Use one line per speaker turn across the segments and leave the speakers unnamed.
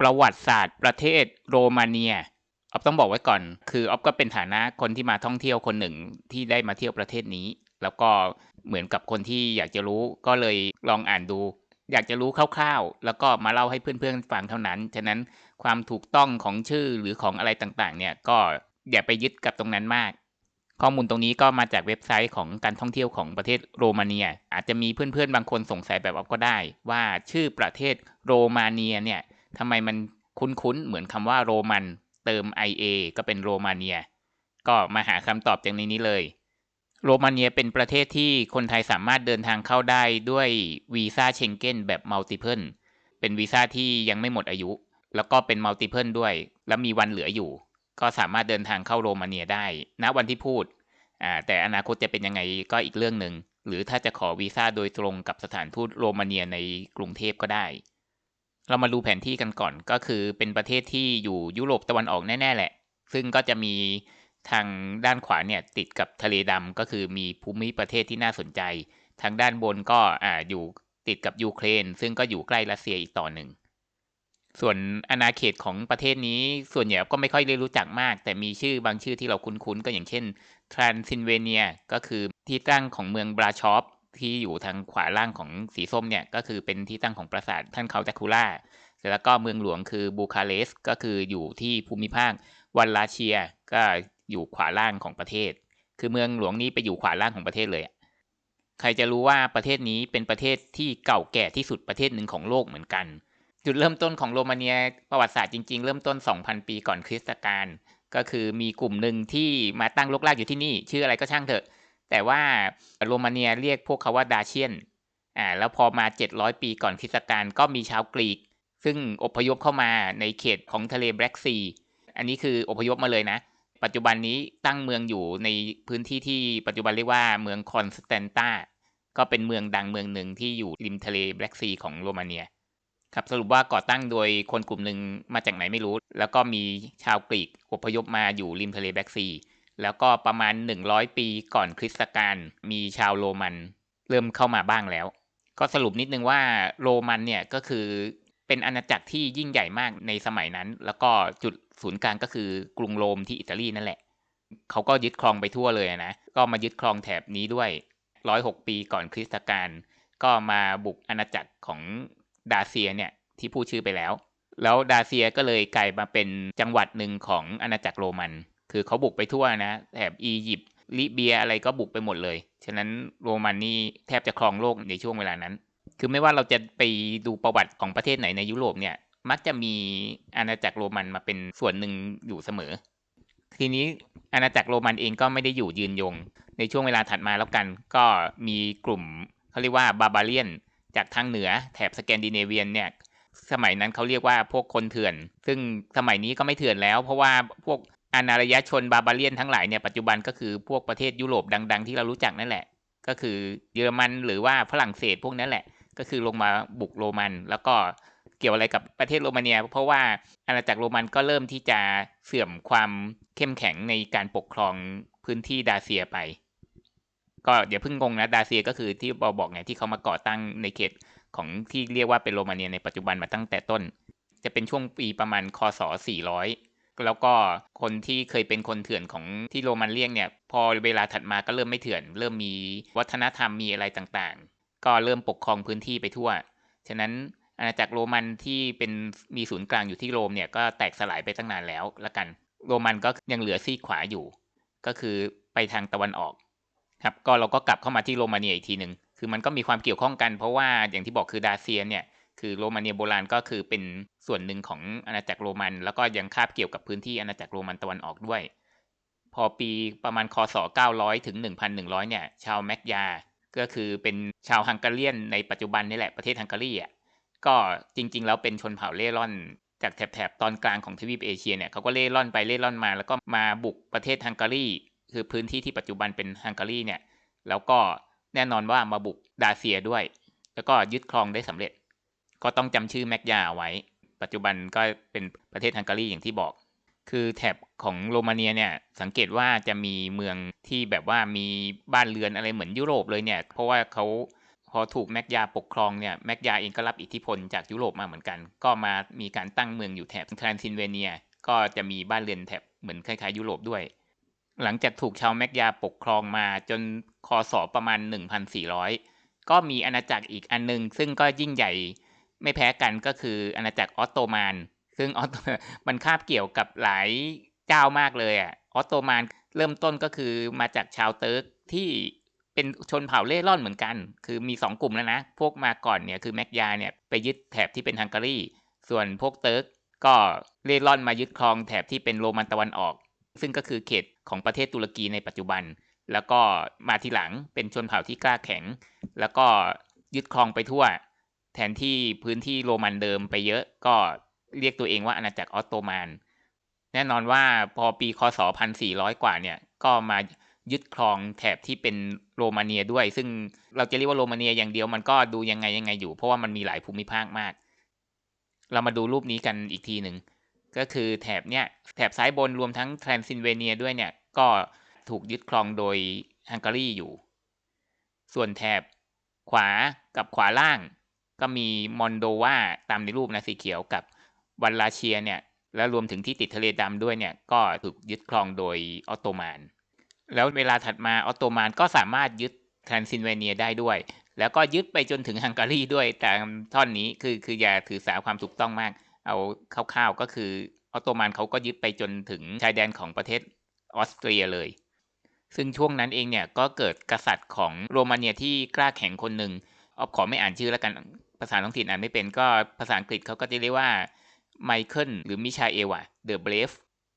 ประวัติศาสตร์ประเทศโรมาเนียออฟต้องบอกไว้ก่อน คือออฟก็เป็นฐานะคนที่มาท่องเที่ยวคนหนึ่งที่ได้มาเที่ยวประเทศนี้ แล้วก็เหมือนกับคนที่อยากจะรู้ก็เลยลองอ่านดู อยากจะรู้คร่าวๆ แล้วก็มาเล่าให้เพื่อนๆฟังเท่านั้น ฉะนั้นความถูกต้องของชื่อหรือของอะไรต่างๆ เนี่ยก็อย่าไปยึดกับตรงนั้นมาก ข้อมูลตรงนี้ก็มาจากเว็บไซต์ของการท่องเที่ยวของประเทศโรมาเนีย อาจจะมีเพื่อนๆบางคนสงสัยแบบออฟก็ได้ ว่าชื่อประเทศโรมาเนียเนี่ย ทำไมมันคุ้นๆ เหมือนคำว่าโรมัน เติม IA ก็เป็นโรมาเนีย ก็มาหาคำตอบจากในนี้เลย โรมาเนียเป็นประเทศที่คนไทยสามารถเดินทางเข้าได้ด้วยวีซ่าเชงเก้นแบบมัลติเพิลเป็นวีซ่าที่ยังไม่หมดอายุ แล้วก็เป็นมัลติเพิลด้วย แล้วมีวันเหลืออยู่ ก็สามารถเดินทางเข้าโรมาเนียได้ณวันที่พูดอ่าแต่อนาคตจะเป็นยังไงก็อีกเรื่องหนึ่งหรือถ้าจะขอวีซ่าโดยตรงกับสถานทูตโรมาเนียในกรุงเทพก็ได้ เรามาดูแผนที่กันก่อนก็คือเป็นประเทศที่อยู่ยุโรปตะวันออกแน่ๆแหละ ซึ่งก็จะมีทางด้านขวาเนี่ยติดกับทะเลดำก็คือมีภูมิประเทศที่น่าสนใจ ทางด้านบนก็อ่าอยู่ติดกับยูเครน ซึ่งก็อยู่ใกล้รัสเซียอีกต่อหนึ่ง ส่วนอาณาเขตของประเทศนี้ส่วนใหญ่ก็ไม่ค่อยได้รู้จักมาก แต่มีชื่อบางชื่อที่เราคุ้นๆ ก็อย่างเช่นทรานซินเวเนีย ก็คือที่ตั้งของเมืองบราชอฟ ที่อยู่ทางขวาล่างของสีส้มเนี่ยก็คือเป็นที่ตั้งของปราสาทท่านเขาแดคูล่าแล้วก็เมืองหลวงคือบูคาเรสต์ก็คืออยู่ที่ภูมิภาควันลาเชียก็อยู่ขวาล่างของประเทศ คือเมืองหลวงนี้ไปอยู่ขวาล่างของประเทศเลยใครจะรู้ว่าประเทศนี้เป็นประเทศที่เก่าแก่ที่สุดประเทศหนึ่งของโลกเหมือนกัน จุดเริ่มต้นของโรมาเนียประวัติศาสตร์จริง ๆ เริ่มต้น 2,000 ปีก่อนคริสตกาลก็คือมีกลุ่มหนึ่งที่มาตั้งลกลากอยู่ที่นี่ ชื่ออะไรก็ช่างเถอะ แต่ว่าโรมาเนียเรียกพวกเขาว่าดาเชียนอ่าแล้วพอมา 700 ปีก่อนคริสตกาลก็มีชาวกรีก ซึ่งอพยพเข้ามาในเขตของทะเลแบล็กซีอันนี้คืออพยพมาเลยนะ ปัจจุบันนี้ตั้งเมืองอยู่ในพื้นที่ที่ปัจจุบันเรียกว่าเมืองคอนสแตนตาก็เป็นเมืองดังเมืองหนึ่งที่อยู่ริมทะเลแบล็กซีของโรมาเนียครับสรุปว่าก่อตั้งโดยคนกลุ่มหนึ่งมาจากไหนไม่รู้ แล้วก็มีชาวกรีกอพยพมาอยู่ริมทะเลแบล็กซี แล้วก็ประมาณ 100 ปีก่อนคริสตกาลมีชาวโรมัน เริ่มเข้ามาบ้างแล้ว ก็สรุปนิดนึงว่าโรมันเนี่ยก็คือเป็นอาณาจักรที่ยิ่งใหญ่มากในสมัยนั้น แล้วก็จุดศูนย์กลางก็คือกรุงโรมที่อิตาลีนั่นแหละ เขาก็ยึดครองไปทั่วเลยนะ ก็มายึดครองแถบนี้ด้วยร้อยหกปีก่อนคริสตกาลก็มาบุกอาณาจักรของดาเซียเนี่ยที่พูดชื่อไปแล้ว แล้วดาเซียก็เลยกลายมาเป็นจังหวัดหนึ่งของอาณาจักรโรมัน คือเขาบุกไปทั่วนะแถบอียิปต์ลิเบียอะไรก็บุกไปหมดเลย ฉะนั้นโรมันนี่แทบจะครองโลกในช่วงเวลานั้น คือไม่ว่าเราจะไปดูประวัติของประเทศไหนในยุโรปเนี่ย มักจะมีอาณาจักรโรมันมาเป็นส่วนหนึ่งอยู่เสมอ ทีนี้อาณาจักรโรมันเองก็ไม่ได้อยู่ยืนยง ในช่วงเวลาถัดมาแล้วกัน ก็มีกลุ่มเขาเรียกว่าบาบาเลียน จากทางเหนือแถบสแกนดิเนเวียนเนี่ยสมัยนั้นเขาเรียกว่าพวกคนเถื่อน ซึ่งสมัยนี้ก็ไม่เถื่อนแล้ว เพราะว่าพวก อานารยชนบาบาเลียนทั้งหลายเนี่ยปัจจุบันก็คือพวกประเทศยุโรปดัง ๆ ที่เรารู้จักนั่นแหละ ก็คือเยอรมันหรือว่าฝรั่งเศสพวกนั้นแหละ ก็คือลงมาบุกโรมัน แล้วก็เกี่ยวอะไรกับประเทศโรมาเนีย เพราะว่าอาณาจักรโรมันก็เริ่มที่จะเสื่อมความเข้มแข็งในการปกครองพื้นที่ดาเซียไป ก็เดี๋ยวเพิ่งงงนะดาเซียก็คือที่บอบอกไงที่เขามาก่อตั้งในเขตของที่เรียกว่าเป็นโรมาเนียในปัจจุบันมาตั้งแต่ต้น จะเป็นช่วงปีประมาณคศ400 แล้วก็คนที่เคยเป็นคนเถื่อนของที่โรมันเลียงเนี่ยพอเวลาถัดมาก็เริ่มไม่เถื่อน เริ่มมีวัฒนธรรมมีอะไรต่างๆ ก็เริ่มปกครองพื้นที่ไปทั่ว ฉะนั้นอาณาจักรโรมันที่เป็นมีศูนย์กลางอยู่ที่โรมเนี่ยก็แตกสลายไปตั้งนานแล้วละกัน โรมันก็ยังเหลือซีขวาอยู่ ก็คือไปทางตะวันออกครับก็เราก็กลับเข้ามาที่โรมาเนียอีกทีหนึ่งคือมันก็มีความเกี่ยวข้องกันเพราะว่าอย่างที่บอกคือดาเซียนเนี่ย คือโรมาเนียโบราณก็คือเป็นส่วนหนึ่งของอาณาจักรโรมัน แล้วก็ยังคาบเกี่ยวกับพื้นที่อาณาจักรโรมันตะวันออกด้วย พอปีประมาณคศ 900 ถึง 1,100 เนี่ย ชาวแมกยา ก็คือเป็นชาวฮังการีนในปัจจุบันนี่แหละประเทศฮังการีอะก็จริง ๆ แล้วเป็นชนเผ่าเล่ร่อน จากแถบตอนกลางของทวีปเอเชียเนี่ยเขาก็เล่ร่อนไปเล่ร่อนมา แล้วก็มาบุกประเทศฮังการีคือพื้นที่ที่ปัจจุบันเป็นฮังการีเนี่ยแล้วก็แน่นอนว่ามาบุกดาเซียด้วย แล้วก็ยึดครองได้สำเร็จ ก็ต้องจำชื่อแมกยาไว้ ปัจจุบันก็เป็นประเทศฮังการีอย่างที่บอก คือแถบของโรมาเนียเนี่ยสังเกตว่าจะมีเมืองที่แบบว่ามีบ้านเรือนอะไรเหมือนยุโรปเลยเนี่ย เพราะว่าเขาพอถูกแมกยาปกครองเนี่ยแมกยาเองก็รับอิทธิพลจากยุโรปมาเหมือนกัน ก็มามีการตั้งเมืองอยู่แถบทรานซิลเวเนีย ก็จะมีบ้านเรือนแถบเหมือนคล้ายๆ ยุโรปด้วย หลังจากถูกชาวแมกยาปกครองมาจนคศประมาณ 1,400 ก็มีอาณาจักรอีกอันนึง ซึ่งก็ยิ่งใหญ่ ไม่แพ้กันก็คืออาณาจักรออตโตมัน ซึ่งออตมันคาบเกี่ยวกับหลายเจ้ามากเลยอะออตโตมันเริ่มต้นก็คือมาจากชาวเติร์กที่เป็นชนเผ่าเล่ร่อนเหมือนกัน คือมี 2 กลุ่มแล้วนะ พวกมาก่อนเนี่ยคือแมกยาเนี่ยไปยึดแถบที่เป็นฮังการี ส่วนพวกเติร์กก็เล่ร่อนมายึดครองแถบที่เป็นโรมันตะวันออก ซึ่งก็คือเขตของประเทศตุรกีในปัจจุบัน แล้วก็มาทีหลังเป็นชนเผ่าที่กล้าแข็ง แล้วก็ยึดครองไปทั่ว แทนที่พื้นที่โรมันเดิมไปเยอะก็เรียกตัวเองว่าอาณาจักรออตโตมัน แน่นอนว่าพอปีคศ 1400 กว่าเนี่ย ก็มายึดครองแถบที่เป็นโรมาเนียด้วย ซึ่งเราจะเรียกว่าโรมาเนียอย่างเดียวมันก็ดูยังไงยังไงอยู่ เพราะว่ามันมีหลายภูมิภาคมาก เรามาดูรูปนี้กันอีกทีหนึ่ง ก็คือแถบเนี้ยแถบซ้ายบนรวมทั้งทรานซิลเวเนียด้วยเนี่ยก็ถูกยึดครองโดยฮังการีอยู่ ส่วนแถบขวากับขวาล่าง ก็มีมอนโดวาตามในรูปนะสีเขียวกับวันลาเชียเนี่ยแล้วรวมถึงที่ติดทะเลดำด้วยเนี่ยก็ถูกยึดครองโดยออตโตมัน แล้วเวลาถัดมาออตโตมันก็สามารถยึดทรานซิลเวเนียได้ด้วย แล้วก็ยึดไปจนถึงฮังการีด้วยแต่ท่อนนี้คือคืออย่าถือสาความถูกต้องมาก เอาคร่าวๆก็คือออตโตมันเขาก็ยึดไปจนถึงชายแดนของประเทศออสเตรียเลย ซึ่งช่วงนั้นเองเนี่ยก็เกิดกษัตริย์ของโรมาเนียที่กล้าแข็งคนหนึ่งออฟขอไม่อ่านชื่อแล้วกัน ภาษาท้องถิ่นอ่านไม่เป็นก็ภาษาอังกฤษเขาก็จะเรียกว่าไมเคิลหรือมิชาเอวะเดอะเบรฟ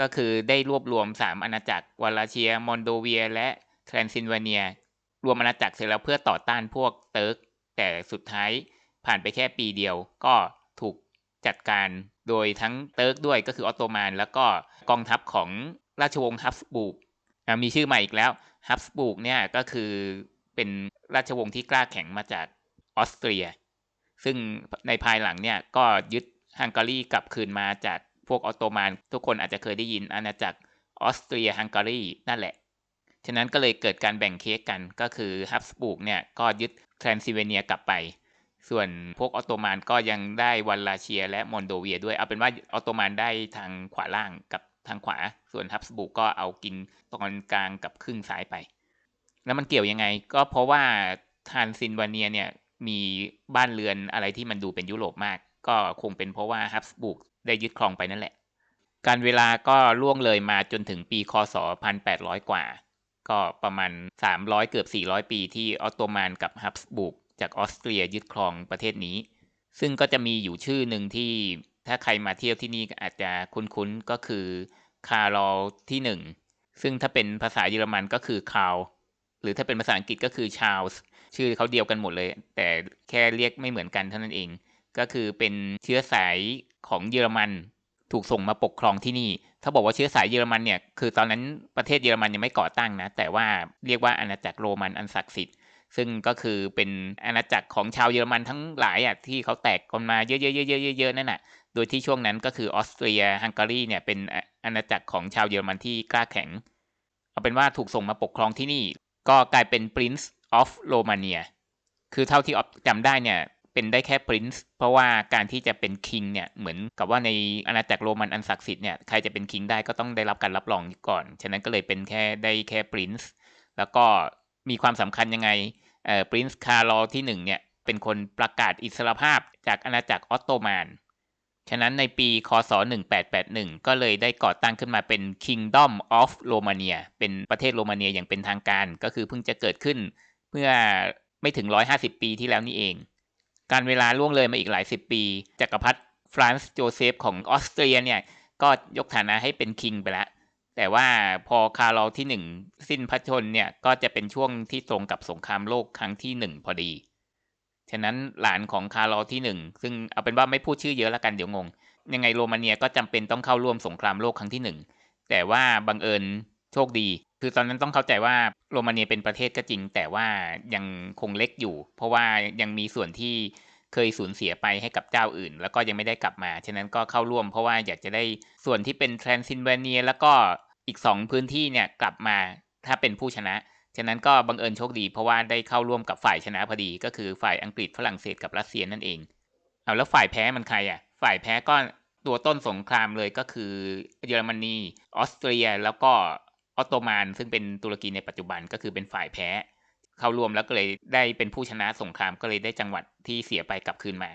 ก็คือได้รวบรวม 3 อาณาจักรวาลาเชีย มอนโดเวีย และทรานซิลเวเนีย รวมอาณาจักรเสร็จแล้วเพื่อต่อต้านพวกเติร์ก แต่สุดท้ายผ่านไปแค่ปีเดียว ก็ถูกจัดการโดยทั้งเติร์กด้วยก็คือออตโตมันแล้วก็กองทัพของราชวงศ์ฮับสบูกมีชื่อใหม่อีกแล้วฮับสบูกเนี่ยก็คือเป็นราชวงศ์ที่กล้าแข็งมาจากออสเตรีย ซึ่งในภายหลังเนี่ยก็ยึดฮังการีกลับคืนมาจากพวกออตโตมัน ทุกคนอาจจะเคยได้ยินอาณาจักรออสเตรียฮังการีนั่นแหละ ฉะนั้นก็เลยเกิดการแบ่งเค้กกันก็คือฮับสบูกเนี่ยก็ยึดทรนซิลเวเนียกลับไป ส่วนพวกออตโตมันก็ยังได้วันลาเชียและมอนโดเวียด้วย เอาเป็นว่าออตโตมันได้ทางขวาล่างกับทางขวา ส่วนฮับสบูกก็เอากินตอนกลางกับครึ่งซ้ายไป แล้วมันเกี่ยวยังไง ก็เพราะว่าทานซิลเวเนียเนี่ย มีบ้านเรือนอะไรที่มันดูเป็นยุโรปมาก ก็คงเป็นเพราะว่าฮับสบูกได้ยึดครองไปนั่นแหละ การเวลาก็ล่วงเลยมาจนถึงปีคศ 1800 กว่า ก็ประมาณ 300 เกือบ 400 ปีที่ออตโตมันกับฮับสบูกจากออสเตรียยึดครองประเทศนี้ ซึ่งก็จะมีอยู่ชื่อหนึ่งที่ถ้าใครมาเที่ยวที่นี่อาจจะคุ้นๆก็คือคาร์ลที่ 1 ซึ่งถ้าเป็นภาษาเยอรมันก็คือคาร์ลหรือถ้าเป็นภาษาอังกฤษก็คือชาร์ลส์ ชื่อเขาเดียวกันหมดเลย แต่แค่เรียกไม่เหมือนกันเท่านั้นเอง ก็คือเป็นเชื้อสายของเยอรมันถูกส่งมาปกครองที่นี่ ถ้าบอกว่าเชื้อสายเยอรมันเนี่ย คือตอนนั้นประเทศเยอรมันยังไม่ก่อตั้งนะ แต่ว่าเรียกว่าอาณาจักรโรมันอันศักดิ์สิทธิ์ ซึ่งก็คือเป็นอาณาจักรของชาวเยอรมันทั้งหลายอะที่เขาแตกกันมาเยอะๆๆๆๆนั่นน่ะ โดยที่ช่วงนั้นก็คือออสเตรียฮังการีเนี่ยเป็นอาณาจักรของชาวเยอรมันที่กล้าแข็ง เอาเป็นว่าถูกส่งมาปกครองที่นี่ ก็กลายเป็น Prince of Romania คือเท่าที่ออฟจำได้เนี่ยเป็นได้แค่ปรินซ์เพราะว่าการที่จะเป็นคิงเนี่ยเหมือนกับว่าในอาณาจักรโรมันอันศักดิ์สิทธิ์เนี่ยใครจะเป็นคิงได้ก็ต้องได้รับการรับรองก่อน ฉะนั้นก็เลยเป็นแค่ได้แค่ปรินซ์แล้วก็มีความสำคัญยังไงเอ่อปรินซ์คาร์ลที่1เนี่ยเป็นคนประกาศอิสรภาพจากอาณาจักรออตโตมันฉะนั้นในปีคศ 1881 ก็เลยได้ก่อตั้งขึ้นมาเป็น Kingdom of Romania เป็นประเทศโรมาเนียอย่างเป็นทางการ ก็คือเพิ่งจะเกิดขึ้น มื่อไม่ถึง 150 ปีที่แล้วนี่เอง การเวลาล่วงเลยมาอีกหลายสิบปีจักรพรรดิฟรานซ์โจเซฟของออสเตรียเนี่ยก็ยกฐานะให้เป็นคิงไปแล้วแต่ว่าพอคาร์ลที่หนึ่งสิ้นพระชนเนี่ยก็จะเป็นช่วงที่ตรงกับสงครามโลกครั้งที่หนึ่งพอดี ฉะนั้นหลานของคาร์ลที่หนึ่งซึ่งเอาเป็นว่าไม่พูดชื่อเยอะแล้วกันเดี๋ยวงง ยังไงโรมาเนียก็จำเป็นต้องเข้าร่วมสงครามโลกครั้งที่หนึ่งแต่ว่าบังเอิญโชคดี คือตอนนั้นต้องเข้าใจว่าโรมาเนียเป็นประเทศก็จริง แต่ว่ายังคงเล็กอยู่ เพราะว่ายังมีส่วนที่เคยสูญเสียไปให้กับเจ้าอื่น แล้วก็ยังไม่ได้กลับมา ฉะนั้นก็เข้าร่วมเพราะว่าอยากจะได้ส่วนที่เป็นทรานซิลเวเนีย แล้วก็อีก 2 พื้นที่เนี่ยกลับมาถ้าเป็นผู้ชนะ ฉะนั้นก็บังเอิญโชคดี เพราะว่าได้เข้าร่วมกับฝ่ายชนะพอดีก็คือฝ่ายอังกฤษฝรั่งเศสกับรัสเซียนั่นเอง เอาแล้วฝ่ายแพ้มันใครอะ ฝ่ายแพ้ก็ตัวต้นสงครามเลยก็คือเยอรมนีออสเตรียแล้วก็ ออตโตมันซึ่งเป็นตุรกีในปัจจุบันก็คือเป็นฝ่ายแพ้ เข้าร่วมแล้วก็เลยได้เป็นผู้ชนะสงครามก็เลยได้จังหวัดที่เสียไปกลับคืนมา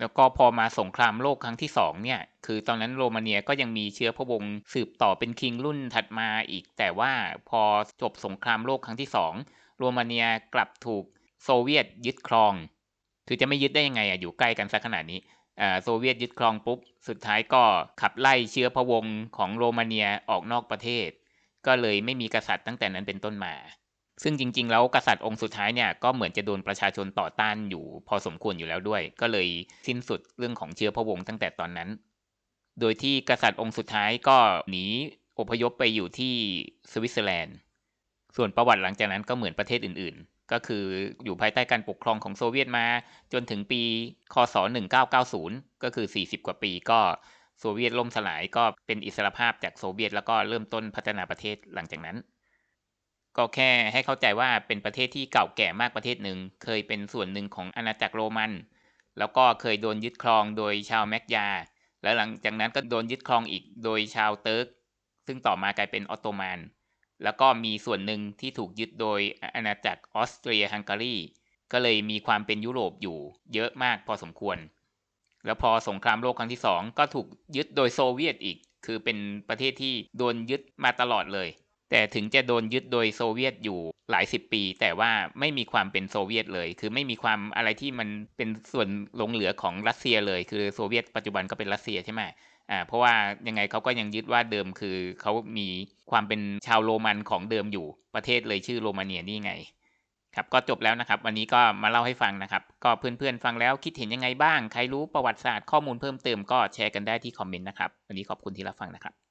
แล้วก็พอมาสงครามโลกครั้งที่สองเนี่ยคือตอนนั้นโรมาเนียก็ยังมีเชื้อพระวงศ์สืบต่อเป็นคิงรุ่นถัดมาอีก แต่ว่าพอจบสงครามโลกครั้งที่สองโรมาเนียกลับถูกโซเวียตยึดครอง คือจะไม่ยึดได้ยังไงอะอยู่ใกล้กันสักขนาดนี้โซเวียตยึดครองปุ๊บ สุดท้ายก็ขับไล่เชื้อพระวงศ์ของโรมาเนียออกนอกประเทศ ก็เลยไม่มีกษัตริย์ตั้งแต่นั้นเป็นต้นมา ซึ่งจริง ๆ แล้วกษัตริย์องค์สุดท้ายเนี่ยก็เหมือนจะโดนประชาชนต่อต้านอยู่ พอสมควรอยู่แล้วด้วย ก็เลยสิ้นสุดเรื่องของเชื้อพระวงศ์ตั้งแต่ตอนนั้น โดยที่กษัตริย์องค์สุดท้ายก็หนีอพยพไปอยู่ที่สวิตเซอร์แลนด์ ส่วนประวัติหลังจากนั้นก็เหมือนประเทศอื่นๆ ก็คืออยู่ภายใต้การปกครองของโซเวียตมาจนถึงปี คศ 1990 ก็คือ 40 กว่าปีก็ โซเวียตล่มสลายก็เป็นอิสรภาพจากโซเวียตแล้วก็เริ่มต้นพัฒนาประเทศหลังจากนั้น ก็แค่ให้เข้าใจว่าเป็นประเทศที่เก่าแก่มากประเทศหนึ่ง เคยเป็นส่วนหนึ่งของอาณาจักรโรมัน แล้วก็เคยโดนยึดครองโดยชาวแมกยา แล้วหลังจากนั้นก็โดนยึดครองอีกโดยชาวเติร์ก ซึ่งต่อมากลายเป็นออตโตมัน แล้วก็มีส่วนหนึ่งที่ถูกยึดโดยอาณาจักรออสเตรียฮังการี ก็เลยมีความเป็นยุโรปอยู่เยอะมากพอสมควร แล้วพอสงครามโลกครั้งที่สองก็ถูกยึดโดยโซเวียตอีก คือเป็นประเทศที่โดนยึดมาตลอดเลย แต่ถึงจะโดนยึดโดยโซเวียตอยู่หลายสิบปี แต่ว่าไม่มีความเป็นโซเวียตเลย คือไม่มีความอะไรที่มันเป็นส่วนหลงเหลือของรัสเซียเลย คือโซเวียตปัจจุบันก็เป็นรัสเซียใช่ไหมอ่าเพราะว่ายังไงเขาก็ยังยึดว่าเดิมคือเขามีความเป็นชาวโรมันของเดิมอยู่ประเทศเลยชื่อโรมาเนียนี่ไง ครับก็จบแล้วนะครับ วันนี้ก็มาเล่าให้ฟังนะครับ ก็เพื่อนๆฟังแล้วคิดเห็นยังไงบ้าง ใครรู้ประวัติศาสตร์ข้อมูลเพิ่มเติมก็แชร์กันได้ที่คอมเมนต์นะครับ วันนี้ขอบคุณที่รับฟังนะครับ